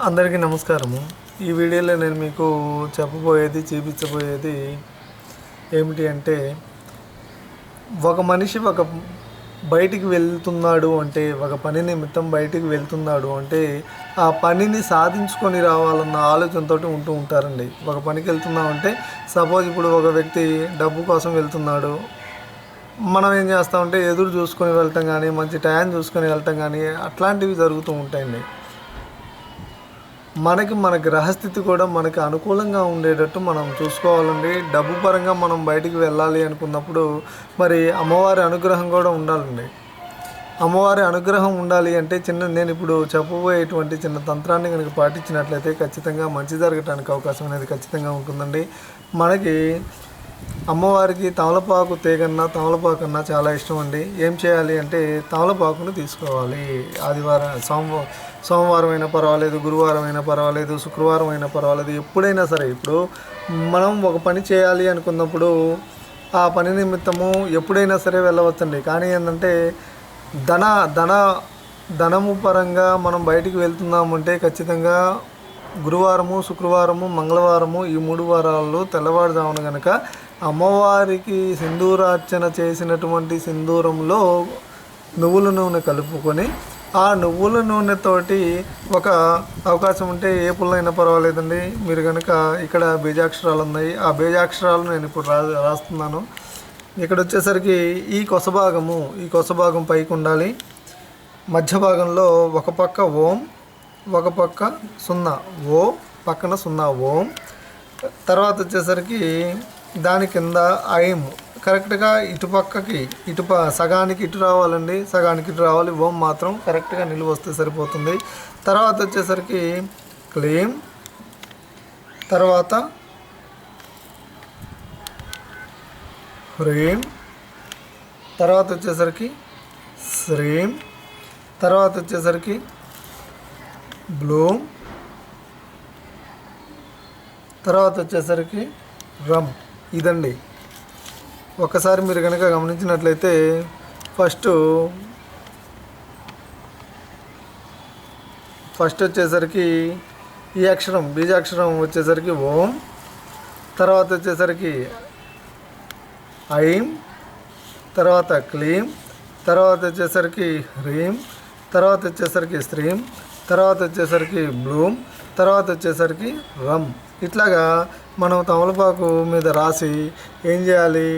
అందరికీ నమస్కారము. ఈ వీడియోలో నేను మీకు చెప్పబోయేది చూపించబోయేది ఏమిటి అంటే ఒక మనిషి ఒక బయటికి వెళ్తున్నాడు అంటే ఒక పని నిమిత్తం బయటికి వెళ్తున్నాడు అంటే ఆ పనిని సాధించుకొని రావాలన్న ఆలోచనతో ఉంటూ ఉంటారండి. ఒక పనికి వెళ్తున్నాం అంటే సపోజ్ ఇప్పుడు ఒక వ్యక్తి డబ్బు కోసం వెళ్తున్నాడు. మనం ఏం చేస్తామంటే ఎదురు చూసుకొని వెళ్ళటం కానీ మంచి టైం చూసుకొని వెళ్ళటం కానీ అట్లాంటివి జరుగుతూ ఉంటాయండి. మనకి మన గ్రహస్థితి కూడా మనకి అనుకూలంగా ఉండేటట్టు మనం చూసుకోవాలండి. డబ్బు పరంగా మనం బయటికి వెళ్ళాలి అనుకున్నప్పుడు మరి అమ్మవారి అనుగ్రహం కూడా ఉండాలండి. అమ్మవారి అనుగ్రహం ఉండాలి అంటే చిన్న నేను ఇప్పుడు చెప్పబోయేటువంటి చిన్న తంత్రాన్ని కనుక పాటించినట్లయితే ఖచ్చితంగా మంచి జరగటానికి అవకాశం అనేది ఖచ్చితంగా ఉంటుందండి. మనకి అమ్మవారికి తమలపాకు తేగన్నా తమలపాకు అన్నా చాలా ఇష్టం అండి. ఏం చేయాలి అంటే తమలపాకును తీసుకోవాలి. ఆదివారం సోమవారం సోమవారం అయినా పర్వాలేదు గురువారం అయినా పర్వాలేదు శుక్రవారం అయినా పర్వాలేదు ఎప్పుడైనా సరే ఇప్పుడు మనం ఒక పని చేయాలి అనుకున్నప్పుడు ఆ పని నిమిత్తము ఎప్పుడైనా సరే వెళ్ళవచ్చండి. కానీ ఏంటంటే ధన ధన ధనము పరంగా మనం బయటికి వెళ్తున్నామంటే ఖచ్చితంగా గురువారము శుక్రవారము మంగళవారము ఈ మూడు వారాల్లో తెల్లవారుజామున కనుక అమ్మవారికి సింధూరార్చన చేసినటువంటి సింధూరంలో నువ్వుల నూనె కలుపుకొని ఆ నువ్వుల నూనెతోటి ఒక అవకాశం ఉంటే ఏ పుల్లైనా పర్వాలేదండి. మీరు కనుక ఇక్కడ బీజాక్షరాలు ఉన్నాయి ఆ బీజాక్షరాలు నేను ఇప్పుడు రా రాస్తున్నాను. ఇక్కడ వచ్చేసరికి ఈ కొస భాగము ఈ కొస భాగం పైకి ఉండాలి. మధ్య భాగంలో ఒక పక్క ఓం ఒక పక్క సున్నా. ఓ పక్కన సున్నా ఓం. తర్వాత వచ్చేసరికి దాని కింద ఐం కరెక్ట్గా ఇటు పక్కకి ఇటు సగానికి ఇటు రావాలండి. సగానికి ఇటు రావాలి. ఓం మాత్రం కరెక్ట్గా నిలువ వస్తే సరిపోతుంది. తర్వాత వచ్చేసరికి క్లీమ్ తర్వాత హ్రీం తర్వాత వచ్చేసరికి శ్రీం. తర్వాత వచ్చేసరికి బ్లూమ్. తర్వాత వచ్చేసరికి రమ్ ఇదండి. ఒకసారి మీరు కనుక గమనించినట్లయితే ఫస్ట్ ఫస్ట్ వచ్చేసరికి ఈ అక్షరం బీజాక్షరం వచ్చేసరికి ఓం తర్వాత వచ్చేసరికి ఐం తర్వాత క్లీం తర్వాత వచ్చేసరికి హ్రీం తర్వాత వచ్చేసరికి స్త్రీం తర్వాత వచ్చేసరికి బ్లూమ్ తర్వాత వచ్చేసరికి రమ్ ఇట్లాగా మనం తమలపాకు మీద రాసి ఏం చేయాలి?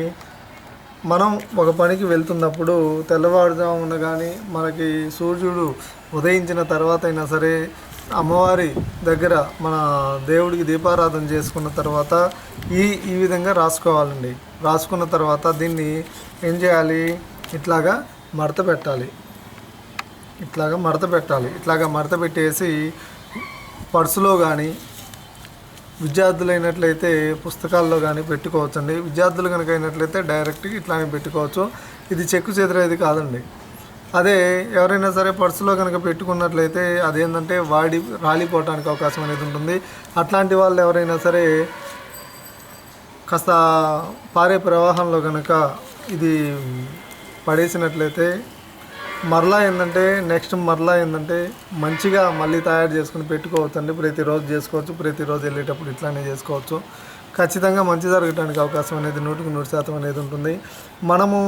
మనం ఒక పనికి వెళ్తున్నప్పుడు తెల్లవారుజామున కానీ మనకి సూర్యుడు ఉదయించిన తర్వాత అయినా సరే అమ్మవారి దగ్గర మన దేవుడికి దీపారాధన చేసుకున్న తర్వాత ఈ ఈ విధంగా రాసుకోవాలండి. రాసుకున్న తర్వాత దీన్ని ఏం చేయాలి? ఇట్లాగా మడత పెట్టాలి. ఇట్లాగా మడత పెట్టాలి. ఇట్లాగా మడత పెట్టేసి పర్సులో కానీ విద్యార్థులు అయినట్లయితే పుస్తకాల్లో కానీ పెట్టుకోవచ్చండి. విద్యార్థులు కనుక అయినట్లయితే డైరెక్ట్గా ఇట్లానే పెట్టుకోవచ్చు. ఇది చెక్కు చెదిరేది కాదండి. అదే ఎవరైనా సరే పర్సులో కనుక పెట్టుకున్నట్లయితే అదేంటంటే వాడి రాలిపోవటానికి అవకాశం అనేది ఉంటుంది. అట్లాంటి వాళ్ళు ఎవరైనా సరే కాస్త పారే ప్రవాహంలో కనుక ఇది పడేసినట్లయితే మరలా ఏంటంటే నెక్స్ట్ మరలా ఏంటంటే మంచిగా మళ్ళీ తయారు చేసుకుని పెట్టుకోవచ్చండి. ప్రతిరోజు చేసుకోవచ్చు ప్రతిరోజు వెళ్ళేటప్పుడు ఇట్లానే చేసుకోవచ్చు. ఖచ్చితంగా మంచి జరగడానికి అవకాశం అనేది నూటికి నూరు శాతం అనేది ఉంటుంది. మనము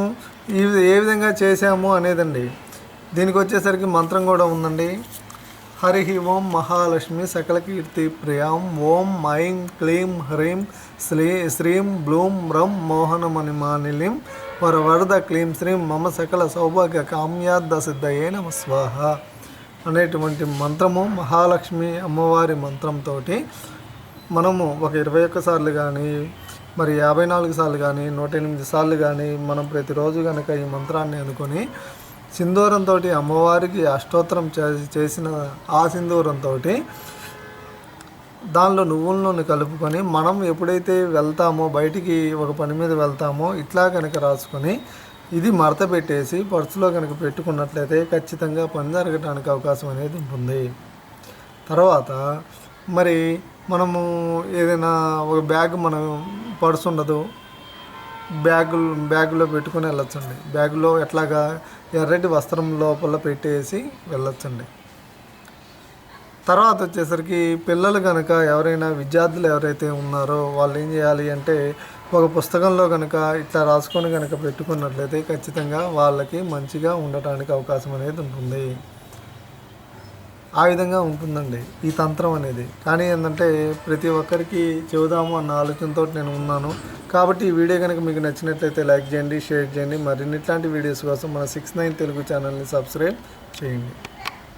ఈ ఏ విధంగా చేసాము అనేదండి. దీనికి వచ్చేసరికి మంత్రం కూడా ఉందండి. హరి ఓం మహాలక్ష్మి సకల కీర్తి ప్రియాం ఓం ఐం క్లీం హ్రీం శ్రీ శ్రీం బ్లూం రం మోహనమణిమానిలిం వర వరద క్లీం శ్రీం మమ సకల సౌభాగ్య కామ్యార్థ సిద్ధయే నమ స్వాహ అనేటువంటి మంత్రము మహాలక్ష్మి అమ్మవారి మంత్రంతో మనము ఒక ఇరవై ఒక్క సార్లు కానీ మరి యాభై నాలుగు సార్లు కానీ నూట ఎనిమిది సార్లు కానీ మనం ప్రతిరోజు కనుక ఈ మంత్రాన్ని అనుకొని సింధూరంతో అమ్మవారికి అష్టోత్తరం చేసిన ఆ సింధూరంతో దానిలో నువ్వుల నూనె కలుపుకొని మనం ఎప్పుడైతే వెళ్తామో బయటికి ఒక పని మీద వెళ్తామో ఇట్లా కనుక రాసుకొని ఇది మడత పెట్టేసి పర్సులో కనుక పెట్టుకున్నట్లయితే ఖచ్చితంగా పని జరగడానికి అవకాశం అనేది ఉంటుంది. తర్వాత మరి మనము ఏదైనా ఒక బ్యాగ్ మనం పర్సు ఉండదు బ్యాగులు బ్యాగులో పెట్టుకొని వెళ్ళొచ్చండి. బ్యాగులో ఎట్లాగా ఎర్రటి వస్త్రం లోపల పెట్టేసి వెళ్ళొచ్చండి. తర్వాత వచ్చేసరికి పిల్లలు కనుక ఎవరైనా విద్యార్థులు ఎవరైతే ఉన్నారో వాళ్ళు ఏం చేయాలి అంటే ఒక పుస్తకంలో కనుక ఇట్లా రాసుకొని కనుక పెట్టుకున్నట్లయితే ఖచ్చితంగా వాళ్ళకి మంచిగా ఉండటానికి అవకాశం అనేది ఉంటుంది. ఆ విధంగా ఉంటుందండి ఈ తంత్రం అనేది. కానీ ఏంటంటే ప్రతి ఒక్కరికి చెబుదాము అన్న ఆలోచనతో నేను ఉన్నాను. కాబట్టి ఈ వీడియో కనుక మీకు నచ్చినట్లయితే లైక్ చేయండి షేర్ చేయండి. మరిన్ని ఇట్లాంటి వీడియోస్ కోసం మన సిక్స్ నైన్ తెలుగు ఛానల్ని సబ్స్క్రైబ్ చేయండి.